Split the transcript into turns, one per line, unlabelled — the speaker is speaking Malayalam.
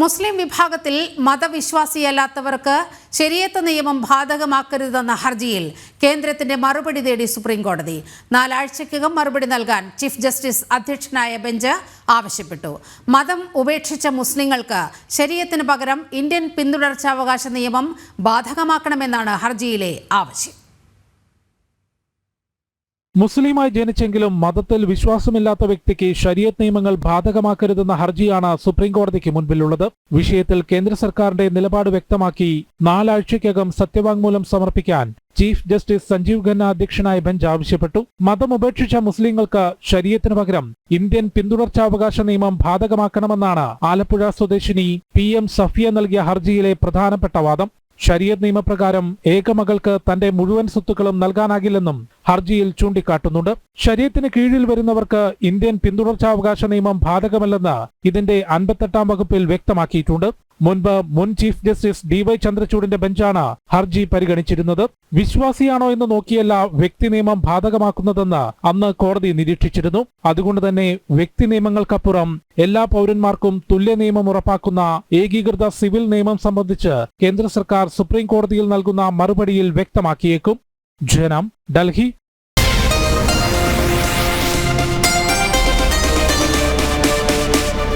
മുസ്ലിം വിഭാഗത്തിൽ മതവിശ്വാസിയല്ലാത്തവർക്ക് ശരിയത്ത് നിയമം ബാധകമാക്കരുതെന്ന ഹർജിയിൽ കേന്ദ്രത്തിന്റെ മറുപടി തേടി സുപ്രീം കോടതി. നാലാഴ്ചയ്ക്കകം മറുപടി നൽകാൻ ചീഫ് ജസ്റ്റിസ് അധ്യക്ഷനായ ബെഞ്ച് ആവശ്യപ്പെട്ടു. മതം ഉപേക്ഷിച്ച മുസ്ലിങ്ങൾക്ക് ശരീരത്തിന് പകരം ഇന്ത്യൻ പിന്തുടർച്ചാവകാശ നിയമം ബാധകമാക്കണമെന്നാണ് ഹർജിയിലെ ആവശ്യം.
മുസ്ലിമായി ജനിച്ചെങ്കിലും മതത്തിൽ വിശ്വാസമില്ലാത്ത വ്യക്തിക്ക് ശരീഅത്ത് നിയമങ്ങൾ ബാധകമാക്കരുതെന്ന ഹർജിയാണ് സുപ്രീംകോടതിക്ക് മുൻപിലുള്ളത്. വിഷയത്തിൽ കേന്ദ്ര സർക്കാരിന്റെ നിലപാട് വ്യക്തമാക്കി നാലാഴ്ചയ്ക്കകം സത്യവാങ്മൂലം സമർപ്പിക്കാൻ ചീഫ് ജസ്റ്റിസ് സഞ്ജീവ് ഖന്ന അധ്യക്ഷനായ ബെഞ്ച് ആവശ്യപ്പെട്ടു. മതം ഉപേക്ഷിച്ച മുസ്ലിങ്ങൾക്ക് ശരീരത്തിന് പകരം ഇന്ത്യൻ പിന്തുടർച്ചാവകാശ നിയമം ബാധകമാക്കണമെന്നാണ് ആലപ്പുഴ സ്വദേശിനി പി എം സഫിയ നൽകിയ ഹർജിയിലെ പ്രധാനപ്പെട്ട വാദം. ശരീഅത്ത് നിയമപ്രകാരം ഏകമകൾക്ക് തന്റെ മുഴുവൻ സ്വത്തുക്കളും നൽകാനാകില്ലെന്നും ഹർജിയിൽ ചൂണ്ടിക്കാട്ടുന്നുണ്ട്. ശരീരത്തിന് കീഴിൽ വരുന്നവർക്ക് ഇന്ത്യൻ പിന്തുടർച്ചാവകാശ നിയമം ബാധകമല്ലെന്ന് ഇതിന്റെ അൻപത്തെട്ടാം വകുപ്പിൽ വ്യക്തമാക്കിയിട്ടുണ്ട്. മുൻപ് മുൻ ചീഫ് ജസ്റ്റിസ് ഡി വൈ ചന്ദ്രചൂഡിന്റെ ബെഞ്ചാണ് ഹർജി പരിഗണിച്ചിരുന്നത്. വിശ്വാസിയാണോ എന്ന് നോക്കിയല്ല വ്യക്തി നിയമം ബാധകമാക്കുന്നതെന്ന് അന്ന് കോടതി നിരീക്ഷിച്ചിരുന്നു. അതുകൊണ്ട് തന്നെ വ്യക്തി നിയമങ്ങൾക്കപ്പുറം എല്ലാ പൗരന്മാർക്കും തുല്യ നിയമം ഉറപ്പാക്കുന്ന ഏകീകൃത സിവിൽ നിയമം സംബന്ധിച്ച് കേന്ദ്ര സർക്കാർ സുപ്രീം കോടതിയിൽ നൽകുന്ന മറുപടിയിൽ വ്യക്തമാക്കിയേക്കും. ജനം ഡൽഹി